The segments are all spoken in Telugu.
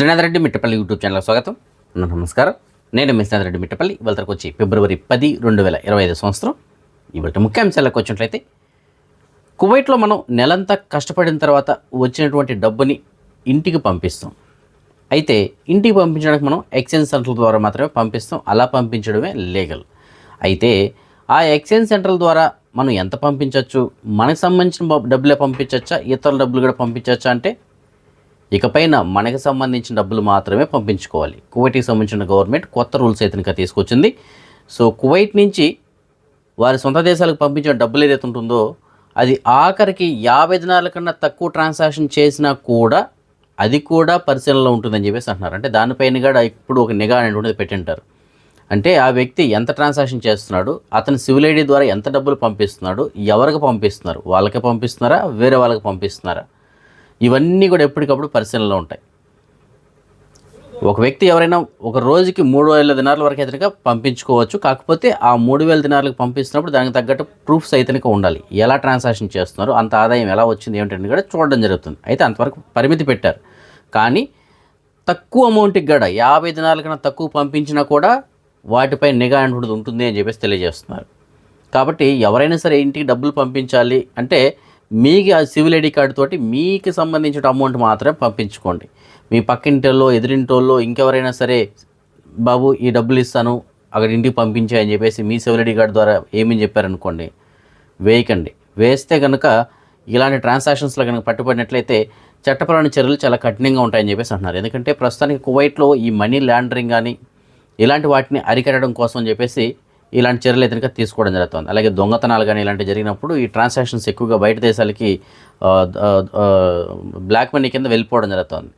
శ్రీనాథ్ రెడ్డి మిట్టపల్లి యూట్యూబ్ ఛానల్ స్వాగతం. నమస్కారం. నేను మీ శ్రీనాథ్ రెడ్డి మిట్టపల్లి. ఇవాళకి వచ్చి ఫిబ్రవరి పది రెండు వేల ఇరవై ఐదు సంవత్సరం. ఇవాళ ముఖ్యాంశాలకు వచ్చినట్లయితే కువైట్లో మనం నెలంతా కష్టపడిన తర్వాత వచ్చినటువంటి డబ్బుని ఇంటికి పంపిస్తాం. అయితే ఇంటికి పంపించడానికి మనం ఎక్స్చేంజ్ సెంటర్ల ద్వారా మాత్రమే పంపిస్తాం. అలా పంపించడమే లీగల్. అయితే ఆ ఎక్స్చేంజ్ సెంటర్ల ద్వారా మనం ఎంత పంపించవచ్చు మనకు సంబంధించిన డబ్బులే పంపించవచ్చా ఇతరుల డబ్బులు కూడా పంపించవచ్చా అంటే ఇకపైన మనకి సంబంధించిన డబ్బులు మాత్రమే పంపించుకోవాలి. కువైట్కి సంబంధించిన గవర్నమెంట్ కొత్త రూల్స్ అయితే ఇంకా తీసుకొచ్చింది. సో కువైట్ నుంచి వారి సొంత దేశాలకు పంపించిన డబ్బులు ఏదైతే ఉంటుందో అది ఆఖరికి యాభై దినాల కన్నా తక్కువ ట్రాన్సాక్షన్ చేసినా కూడా అది కూడా పరిశీలనలో ఉంటుందని చెప్పేసి అంటున్నారు. అంటే దానిపైన కూడా ఇప్పుడు ఒక నిఘా అనేటువంటిది పెట్టింటారు. అంటే ఆ వ్యక్తి ఎంత ట్రాన్సాక్షన్ చేస్తున్నాడు అతని సివిల్ ఐడి ద్వారా ఎంత డబ్బులు పంపిస్తున్నాడు ఎవరికి పంపిస్తున్నారు? వాళ్ళకే పంపిస్తున్నారా? వేరే వాళ్ళకి పంపిస్తున్నారా? ఇవన్నీ కూడా ఎప్పటికప్పుడు పరిశీలనలో ఉంటాయి. ఒక వ్యక్తి ఎవరైనా ఒక రోజుకి మూడు వేల దినాల వరకు అయితే పంపించుకోవచ్చు. కాకపోతే ఆ మూడు వేల దినాలకు పంపిస్తున్నప్పుడు దానికి తగ్గట్టు ప్రూఫ్స్ అయితే ఉండాలి. ఎలా ట్రాన్సాక్షన్ చేస్తున్నారు అంత ఆదాయం ఎలా వచ్చింది ఏమిటని కూడా చూడడం జరుగుతుంది. అయితే అంతవరకు పరిమితి పెట్టారు. కానీ తక్కువ అమౌంట్కి కూడా యాభై దినాల కన్నా తక్కువ పంపించినా కూడా వాటిపై నిఘా అనేది ఉంటుంది అని చెప్పేసి తెలియజేస్తున్నారు. కాబట్టి ఎవరైనా సరే ఇంటికి డబ్బులు పంపించాలి అంటే మీకు ఆ సివిల్ ఐడి కార్డు తోటి మీకు సంబంధించిన అమౌంట్ మాత్రమే పంపించుకోండి. మీ పక్కింటోళ్ళో ఎదురింటోళ్ళో ఇంకెవరైనా సరే బాబు ఈ డబ్బులు ఇస్తాను అక్కడ ఇంటికి పంపించాయని చెప్పేసి మీ సివిల్ ఐడి కార్డు ద్వారా ఏమని చెప్పారనుకోండి వేయకండి. వేస్తే కనుక ఇలాంటి ట్రాన్సాక్షన్స్లో కనుక పట్టుబడినట్లయితే చట్టపరమైన చర్యలు చాలా కఠినంగా ఉంటాయని చెప్పేసి అంటున్నారు. ఎందుకంటే ప్రస్తుతానికి కువైట్లో ఈ మనీ లాండరింగ్ కానీ ఇలాంటి వాటిని అరికట్టడం కోసం అని చెప్పేసి ఇలాంటి చర్యలు అయితే కనుక తీసుకోవడం జరుగుతుంది. అలాగే దొంగతనాలు కానీ ఇలాంటి జరిగినప్పుడు ఈ ట్రాన్సాక్షన్స్ ఎక్కువగా బయట దేశాలకి బ్లాక్ మనీ కింద వెళ్ళిపోవడం జరుగుతుంది.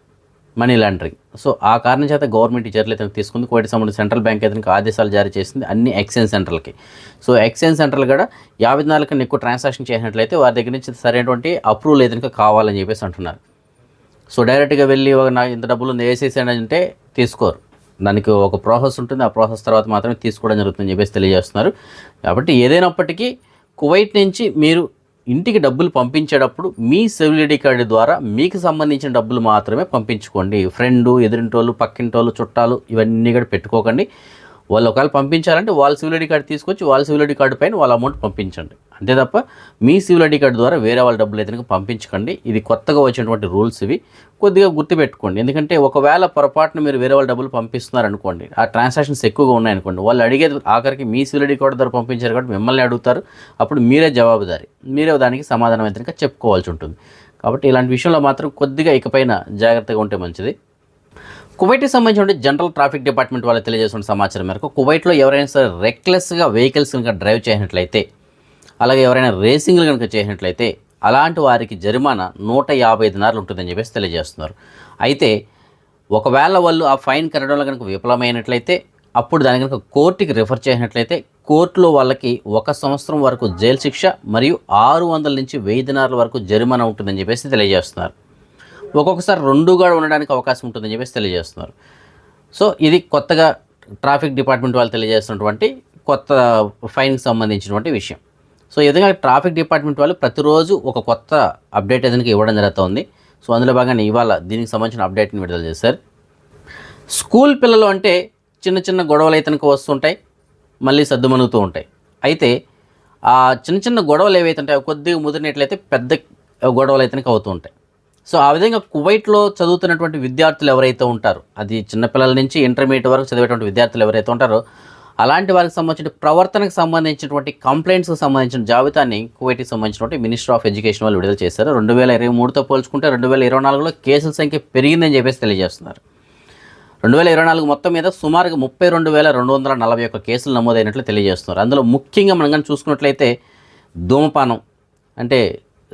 మనీ లాండరింగ్ సో ఆ కారణం చేత గవర్నమెంట్ ఈ చర్యలు అయితే తీసుకుంది. కోటి సంబంధించి సెంట్రల్ బ్యాంక్ అయితే ఆదేశాలు జారీ చేసింది అన్ని ఎక్స్చేంజ్ సెంటర్లకి సో ఎక్స్చేంజ్ సెంటర్లు కూడా యాభై నాలుగు కన్నా ఎక్కువ ట్రాన్సాక్షన్ చేసినట్లయితే వారి దగ్గర నుంచి సరైనటువంటి అప్రూవల్ అయితే కావాలని చెప్పేసి అంటున్నారు. సో డైరెక్ట్గా వెళ్ళి ఒక నా ఇంత డబ్బులు ఉంది వేసేసాను అంటే తీసుకోరు. దానికి ఒక ప్రాసెస్ ఉంటుంది. ఆ ప్రాసెస్ తర్వాత మాత్రమే తీసుకోవడం జరుగుతుందని చెప్పేసి తెలియజేస్తున్నారు. కాబట్టి ఏదైనప్పటికీ కువైట్ నుంచి మీరు ఇంటికి డబ్బులు పంపించేటప్పుడు మీ సివిల్ ఐడి కార్డు ద్వారా మీకు సంబంధించిన డబ్బులు మాత్రమే పంపించుకోండి. ఫ్రెండు ఎదురింటోళ్ళు పక్కింటోళ్ళు చుట్టాలు ఇవన్నీ కూడా పెట్టుకోకండి. వాళ్ళు ఒకవేళ పంపించాలంటే వాళ్ళ సివిల్ ఐడి కార్డు తీసుకొచ్చి వాళ్ళ సివిల్ ఐడి కార్డు పైన వాళ్ళ అమౌంట్ పంపించండి. అంతే తప్ప మీ సివిల్ ఐడి కార్డు ద్వారా వేరే వాళ్ళ డబ్బులు అయితే పంపించకండి. ఇది కొత్తగా వచ్చినటువంటి రూల్స్ ఇవి. కొద్దిగా గుర్తుపెట్టుకోండి. ఎందుకంటే ఒకవేళ పొరపాటున మీరు వేరే వాళ్ళ డబ్బులు పంపిస్తున్నారు అనుకోండి ఆ ట్రాన్సాక్షన్స్ ఎక్కువగా ఉన్నాయనుకోండి వాళ్ళు అడిగేది ఆఖరికి మీ సివిల్ ఐడి కార్డు ద్వారా పంపించారు కాబట్టి మిమ్మల్ని అడుగుతారు. అప్పుడు మీరే జవాబుదారి. మీరే దానికి సమాధానం అయితే చెప్పుకోవాల్సి ఉంటుంది. కాబట్టి ఇలాంటి విషయంలో మాత్రం కొద్దిగా ఇకపైన జాగ్రత్తగా ఉంటే మంచిది. కువైట్కి సంబంధించిన జనరల్ ట్రాఫిక్ డిపార్ట్మెంట్ వాళ్ళు తెలియజేసిన సమాచారం మేరకు కువైట్లో ఎవరైనా సరే రెక్లెస్గా వెహికల్స్ కనుక డ్రైవ్ చేసినట్లయితే అలాగే ఎవరైనా రేసింగ్లు కనుక చేసినట్లయితే అలాంటి వారికి జరిమానా నూట యాభై దినాలు ఉంటుందని చెప్పేసి తెలియజేస్తున్నారు. అయితే ఒకవేళ వాళ్ళు ఆ ఫైన్ కట్టడంలో కనుక విఫలమైనట్లయితే అప్పుడు దాని కనుక కోర్టుకి రిఫర్ చేసినట్లయితే కోర్టులో వాళ్ళకి ఒక సంవత్సరం వరకు జైలు శిక్ష మరియు ఆరు వందల నుంచి వెయ్యి దినాల వరకు జరిమానా ఉంటుందని చెప్పేసి తెలియజేస్తున్నారు. ఒక్కొక్కసారి రెండు కూడా ఉండడానికి అవకాశం ఉంటుందని చెప్పేసి తెలియజేస్తున్నారు. సో ఇది కొత్తగా ట్రాఫిక్ డిపార్ట్మెంట్ వాళ్ళు తెలియజేస్తున్నటువంటి కొత్త ఫైన్కి సంబంధించినటువంటి విషయం. సో ఈ విధంగా ట్రాఫిక్ డిపార్ట్మెంట్ వాళ్ళు ప్రతిరోజు ఒక కొత్త అప్డేట్ ఏదైనా ఇవ్వడం జరుగుతుంది. సో అందులో భాగంగా ఇవాళ దీనికి సంబంధించిన అప్డేట్ని విడుదల చేశారు. స్కూల్ పిల్లలు అంటే చిన్న చిన్న గొడవలు అయితే వస్తుంటాయి మళ్ళీ సర్దుమణుగుతూ ఉంటాయి. అయితే ఆ చిన్న చిన్న గొడవలు ఏవైతే ఉంటాయో కొద్దిగా ముదిరినట్లయితే పెద్ద గొడవలు అయితే అవుతూ ఉంటాయి. సో ఆ విధంగా కువైట్లో చదువుతున్నటువంటి విద్యార్థులు ఎవరైతే ఉంటారో అది చిన్నపిల్లల నుంచి ఇంటర్మీడియట్ వరకు చదివేటువంటి విద్యార్థులు ఎవరైతే ఉంటారో అలాంటి వారికి సంబంధించిన ప్రవర్తనకు సంబంధించినటువంటి కంప్లైంట్స్కి సంబంధించిన జాబితాని కువైట్కి సంబంధించినటువంటి మినిస్టర్ ఆఫ్ ఎడ్యుకేషన్ వాళ్ళు విడుదల చేశారు. రెండు వేల ఇరవై మూడుతో పోల్చుకుంటే రెండు వేల ఇరవై నాలుగులో కేసుల సంఖ్య పెరిగిందని చెప్పేసి తెలియజేస్తున్నారు. రెండు వేల ఇరవై నాలుగు మొత్తం మీద సుమారుగా ముప్పై రెండు వేల రెండు వందల నలభై ఒక్క కేసులు నమోదైనట్లు తెలియజేస్తున్నారు. అందులో ముఖ్యంగా మనం కానీ చూసుకున్నట్లయితే ధూమపానం అంటే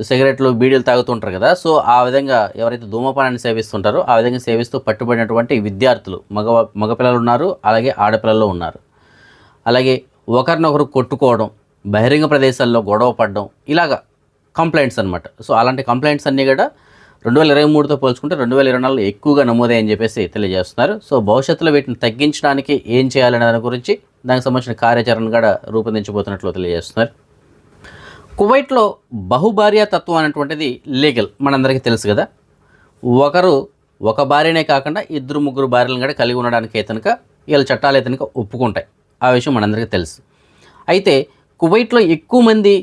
సిగరెట్లు బీడీలు తాగుతుంటారు కదా. సో ఆ విధంగా ఎవరైతే ధూమపానాన్ని సేవిస్తుంటారో ఆ విధంగా సేవిస్తూ పట్టుబడినటువంటి విద్యార్థులు మగ మగపిల్లలు ఉన్నారు అలాగే ఆడపిల్లలు ఉన్నారు. అలాగే ఒకరినొకరు కొట్టుకోవడం బహిరంగ ప్రదేశాల్లో గొడవ పడడం ఇలాగ కంప్లైంట్స్ అనమాట సో అలాంటి కంప్లైంట్స్ అన్నీ కూడా రెండు వేల ఇరవై మూడుతో పోల్చుకుంటే రెండు వేల ఇరవై నాలుగులో ఎక్కువగా నమోదయ్యని చెప్పేసి తెలియజేస్తున్నారు. సో భవిష్యత్తులో వీటిని తగ్గించడానికి ఏం చేయాలనే దాని గురించి దానికి సంబంధించిన కార్యాచరణ కూడా రూపొందించబోతున్నట్లు తెలియజేస్తున్నారు. కువైట్లో బహుభార్య తత్వం అనేటువంటిది లీగల్ మనందరికీ తెలుసు కదా. ఒకరు ఒక భార్యనే కాకుండా ఇద్దరు ముగ్గురు భార్యలను కూడా కలిగి ఉండడానికి అయితే వీళ్ళ చట్టాలు అయితే ఒప్పుకుంటాయి. ఆ విషయం మనందరికీ తెలుసు. అయితే కువైట్లో ఎక్కువ మంది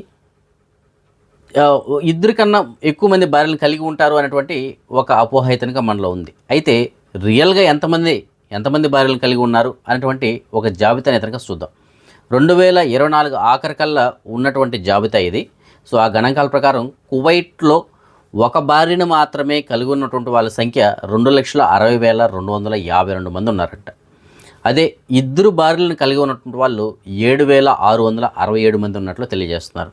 ఆ, ఇద్దరి కన్నా ఎక్కువ మంది భార్యలను కలిగి ఉంటారు అనేటువంటి ఒక అపోహ అయితే మనలో ఉంది. అయితే రియల్గా ఎంతమంది ఎంతమంది భార్యలను కలిగి ఉన్నారు అనేటువంటి ఒక జాబితాని అయితే చూద్దాం. రెండు వేల ఇరవై నాలుగు ఆఖరికల్లా ఉన్నటువంటి జాబితా ఇది. సో ఆ గణాంకాల ప్రకారం కువైట్లో ఒక భార్యను మాత్రమే కలిగి ఉన్నటువంటి వాళ్ళ సంఖ్య రెండు లక్షల అరవై వేల రెండు వందల యాభై రెండు మంది ఉన్నారంట. అదే ఇద్దరు భార్యలను కలిగి ఉన్నటువంటి వాళ్ళు ఏడు వేల ఆరు వందల అరవై ఏడు మంది ఉన్నట్లు తెలియజేస్తున్నారు.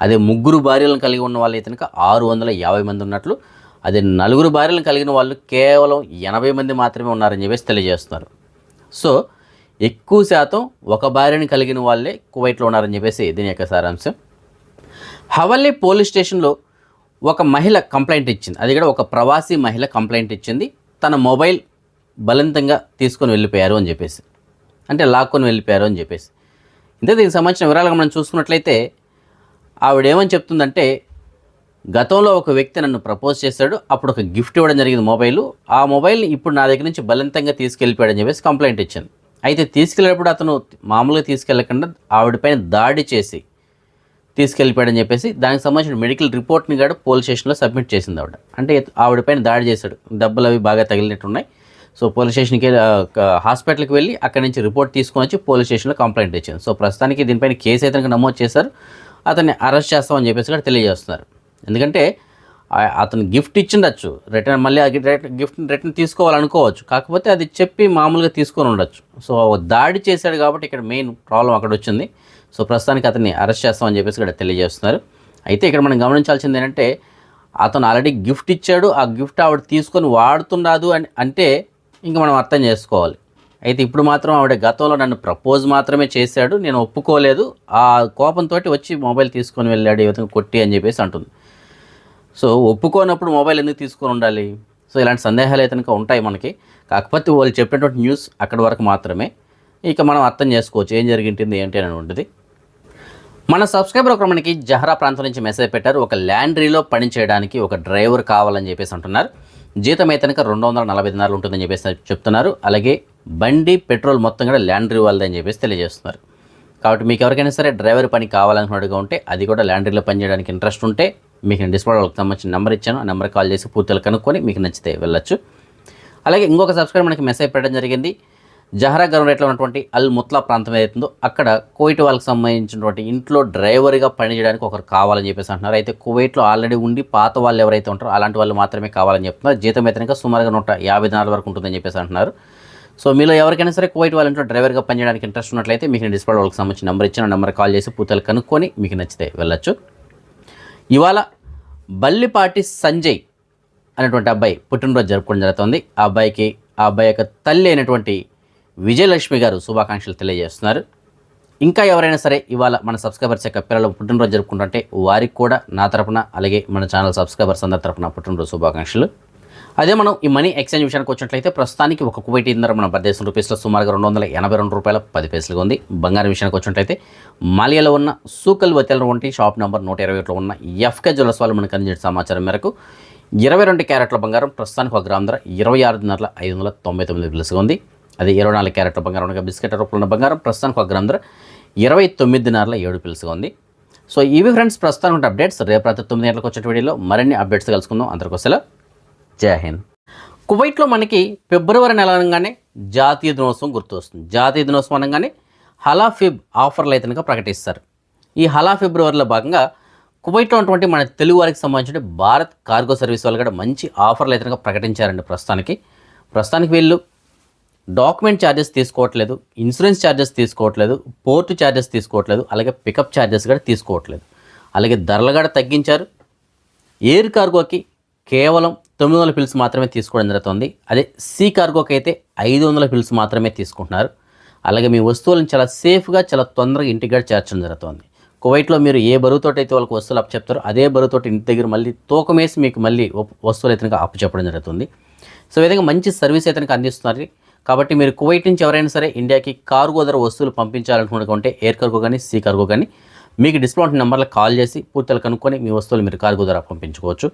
అదే ముగ్గురు భార్యలను కలిగి ఉన్న వాళ్ళు అయితే ఆరు వందల యాభై మంది ఉన్నట్లు అదే నలుగురు భార్యలను కలిగిన వాళ్ళు కేవలం ఎనభై మంది మాత్రమే ఉన్నారని చెప్పేసి తెలియజేస్తున్నారు. సో ఎక్కువ శాతం ఒక భార్యని కలిగిన వాళ్ళే కువైట్లో ఉన్నారని చెప్పేసి దీని యొక్క సారాంశం. హవల్లీ పోలీస్ స్టేషన్లో ఒక మహిళ కంప్లైంట్ ఇచ్చింది. అది కూడా ఒక ప్రవాసీ మహిళ కంప్లైంట్ ఇచ్చింది. తన మొబైల్ బలవంతంగా తీసుకొని వెళ్ళిపోయారు అని చెప్పేసి. అంటే లాక్కొని వెళ్ళిపోయారు అని చెప్పేసి. ఇంతే దీనికి సంబంధించిన వివరాలు మనం చూసుకున్నట్లయితే ఆవిడేమని చెప్తుందంటే గతంలో ఒక వ్యక్తి నన్ను ప్రపోజ్ చేశాడు. అప్పుడు ఒక గిఫ్ట్ ఇవ్వడం జరిగింది మొబైల్. ఆ మొబైల్ని ఇప్పుడు నా దగ్గర నుంచి బలంతంగా తీసుకెళ్ళిపోయాడని చెప్పేసి కంప్లైంట్ ఇచ్చింది. అయితే తీసుకెళ్ళేటప్పుడు అతను మామూలుగా తీసుకెళ్ళకుండా ఆవిడపైన దాడి చేసి తీసుకెళ్ళిపోయాడని చెప్పేసి దానికి సంబంధించిన మెడికల్ రిపోర్ట్ని కూడా పోలీస్ స్టేషన్లో సబ్మిట్ చేసింది ఆవిడ. అంటే ఆవిడపైన దాడి చేశాడు. దెబ్బలు అవి బాగా తగిలినట్టున్నాయి. సో పోలీస్ స్టేషన్కి హాస్పిటల్కి వెళ్ళి అక్కడి నుంచి రిపోర్ట్ తీసుకొని వచ్చి పోలీస్ స్టేషన్లో కంప్లైంట్ ఇచ్చింది సో ప్రస్తుతానికి దీనిపైన కేసు అయితే నమోదు చేశారు. అతన్ని అరెస్ట్ చేస్తామని చెప్పేసి కూడా తెలియజేస్తున్నారు. ఎందుకంటే అతను గిఫ్ట్ ఇచ్చిండొచ్చు. రిటర్న్ మళ్ళీ ఆ గిఫ్ట్ రిటర్న్ తీసుకోవాలనుకోవచ్చు. కాకపోతే అది చెప్పి మామూలుగా తీసుకొని ఉండొచ్చు. సో దాడి చేశాడు కాబట్టి ఇక్కడ మెయిన్ ప్రాబ్లం అక్కడ వచ్చింది. సో ప్రస్తుతానికి అతన్ని అరెస్ట్ చేస్తామని చెప్పేసి ఇక్కడ తెలియజేస్తున్నారు. అయితే ఇక్కడ మనం గమనించాల్సింది ఏంటంటే అతను ఆల్రెడీ గిఫ్ట్ ఇచ్చాడు. ఆ గిఫ్ట్ ఆవిడ తీసుకొని వాడుతున్నాడు అని అంటే ఇంకా మనం అర్థం చేసుకోవాలి. అయితే ఇప్పుడు మాత్రం ఆవిడ గతంలో నన్ను ప్రపోజ్ మాత్రమే చేశాడు. నేను ఒప్పుకోలేదు. ఆ కోపంతో వచ్చి మొబైల్ తీసుకొని వెళ్ళాడు ఈ విధంగా కొట్టి అని చెప్పేసి అంటుంది. సో ఒప్పుకోనప్పుడు మొబైల్ ఎందుకు తీసుకొని ఉండాలి? సో ఇలాంటి సందేహాలు అయితే కనుక ఉంటాయి మనకి. కాకపోతే వాళ్ళు చెప్పినటువంటి న్యూస్ అక్కడి వరకు మాత్రమే. ఇక మనం అర్థం చేసుకోవచ్చు ఏం జరిగింటుంది ఏంటి అని ఉంటుంది మన సబ్స్క్రైబర్ ఒకరు మనకి జహరా ప్రాంతం నుంచి మెసేజ్ పెట్టారు. ఒక ల్యాండ్రీలో పని చేయడానికి ఒక డ్రైవర్ కావాలని చెప్పేసి అంటున్నారు. జీతం అయితే కనుక రెండు వందల నలభై దినాలు ఉంటుందని చెప్పేసి చెప్తున్నారు. అలాగే బండి పెట్రోల్ మొత్తం కూడా ల్యాండ్రీ వాళ్ళదని చెప్పేసి తెలియజేస్తున్నారు. కాబట్టి మీకు ఎవరికైనా సరే డ్రైవర్ పని కావాలనుకున్నట్టుగా ఉంటే అది కూడా ల్యాండ్రీలో పని చేయడానికి ఇంట్రెస్ట్ ఉంటే మీకు నేను డిస్ప్లే వాళ్ళకి సంబంధించిన నెంబర్ ఇచ్చాను. ఆ నెంబర్ కాల్ చేసి పూర్తిగా కనుక్కొని మీకు నచ్చితే వెళ్ళొచ్చు. అలాగే ఇంకొక సబ్స్క్రైబర్ మనకి మెసేజ్ పెట్టడం జరిగింది. జహరా గవర్నరేట్లో ఉన్నటువంటి అల్ ముత్లా ప్రాంతం ఏదైతుందో అక్కడ కువైట్ వాళ్ళకి సంబంధించినటువంటి ఇంట్లో డ్రైవర్గా పనిచేయడానికి ఒకరు కావాలని చెప్పేసి అంటున్నారు. అయితే కువైట్లో ఆల్రెడీ ఉండి పాత వాళ్ళు ఎవరైతే ఉంటారో అలాంటి వాళ్ళు మాత్రమే కావాలని చెప్తున్నారు. జీతం అయితే సుమారుగా నూట యాభై దినాల వరకు ఉంటుందని చెప్పేసి అంటున్నారు. సో మీలో ఎవరికైనా సరే కువైట్ వాళ్ళ ఇంట్లో డ్రైవర్గా పనిచేయడానికి ఇంట్రెస్ట్ ఉన్నట్లయితే మీకు నేను డిస్ప్లే వాళ్ళకి సంబంధించిన నెంబర్ ఇచ్చిన. నెంబర్ కాల్ చేసి పూర్తిగా కనుక్కొని మీకు నచ్చితే వెళ్ళొచ్చు. ఇవాళ బల్లిపాటి సంజయ్ అనేటువంటి అబ్బాయి పుట్టినరోజు జరుపుకోవడం జరుగుతుంది. ఆ అబ్బాయికి ఆ అబ్బాయి యొక్క తల్లి అయినటువంటి విజయలక్ష్మి గారు శుభాకాంక్షలు తెలియజేస్తున్నారు. ఇంకా ఎవరైనా సరే ఇవాళ మన సబ్స్క్రైబర్స్ యొక్క పిల్లలు పుట్టినరోజు జరుపుకుంటుంటే వారికి కూడా నా తరపున అలాగే మన ఛానల్ సబ్స్క్రైబర్స్ అందరి తరపున పుట్టినరోజు శుభాకాంక్షలు. అదే మనం ఈ మనీ ఎక్స్చేంజ్ విషయానికి వచ్చినట్లయితే ప్రస్తుతానికి ఒక కువైటీ ఇంధన మన భారతదేశం రూపీస్లో సుమారుగా రెండు వందల ఎనభై రెండు రూపాయల పది పైసలుగా ఉంది. బంగారం విషయానికి వచ్చినట్లయితే మాలియాలో ఉన్న సూకల్ వతెల వంటి షాప్ నెంబర్ నూట ఇరవై ఒకటిలో ఉన్న ఎఫ్కే జ్యువెల్స్ వాళ్ళు మనకు అందించిన సమాచారం మేరకు ఇరవై రెండు క్యారెట్ల బంగారం ప్రస్తుతానికి ఒక గ్రామ్ ధర ఇరవై ఆరు దినాల ఐదు వందల తొంభై తొమ్మిది పిలుసుగా ఉంది. అదే ఇరవై నాలుగు క్యారెట్ల బంగారం ఉండగా బిస్కెట్ రూపంలో ఉన్న బంగారం ప్రస్తుతానికి ఒక గ్రామ్ ధర ఇరవై తొమ్మిది దినాల ఏడు పిలుసుగా ఉంది. సో ఇవి ఫ్రెండ్స్ ప్రస్తుతానికి అప్డేట్స్. రేపు రాత్రి తొమ్మిది గంటలకు వచ్చే వీడియోలో మరిన్ని అప్డేట్స్ కలుసుకుందాం. అందరికోసలా జై హింద్. కువైట్లో మనకి ఫిబ్రవరి నెల అనగానే జాతీయ దినోత్సవం గుర్తొస్తుంది. జాతీయ దినోత్సవం అనగానే హలాఫిబ్ ఆఫర్లు అయితే కనుక ప్రకటిస్తారు. ఈ హలా ఫిబ్రవరిలో భాగంగా కువైట్లో ఉన్నటువంటి మన తెలుగు వారికి సంబంధించిన భారత్ కార్గో సర్వీస్ వాళ్ళు కూడా మంచి ఆఫర్లు అయితే కనుక ప్రకటించారండి ప్రస్తుతానికి. ప్రస్తుతానికి వీళ్ళు డాక్యుమెంట్ ఛార్జెస్ తీసుకోవట్లేదు ఇన్సూరెన్స్ ఛార్జెస్ తీసుకోవట్లేదు పోర్టు ఛార్జెస్ తీసుకోవట్లేదు అలాగే పికప్ ఛార్జెస్ కూడా తీసుకోవట్లేదు. అలాగే ధరలు కూడా తగ్గించారు. ఎయిర్ కార్గోకి కేవలం తొమ్మిది వందల పిల్స్ మాత్రమే తీసుకోవడం జరుగుతుంది. అదే సీ కార్గోకి అయితే ఐదు వందల పిల్స్ మాత్రమే తీసుకుంటున్నారు. అలాగే మీ వస్తువులను చాలా సేఫ్గా చాలా తొందరగా ఇంటిగ్రేట్ చేర్చడం జరుగుతుంది. కువైట్లో మీరు ఏ బరువుతోటి అయితే వాళ్ళకి వస్తువులు అప్పచెప్తారో అదే బరువుతోటి ఇంటి దగ్గర మళ్ళీ తూకం వేసి మీకు మళ్ళీ ఒప్- వస్తువులు అయితే అప్పచెప్పడం జరుగుతుంది. సో ఈ విధంగా మంచి సర్వీస్ అయితే అందిస్తున్నారు. కాబట్టి మీరు కువైట్ నుంచి ఎవరైనా సరే ఇండియాకి కార్గో ధర వస్తువులు పంపించాలనుకుంటే ఎయిర్ కార్గో కానీ సీ కార్గో కానీ మీకు డిస్కౌంట్ నెంబర్లకు కాల్ చేసి పూర్తిగా కనుక్కొని మీ వస్తువులు మీరు కార్గో ధర పంపించుకోవచ్చు.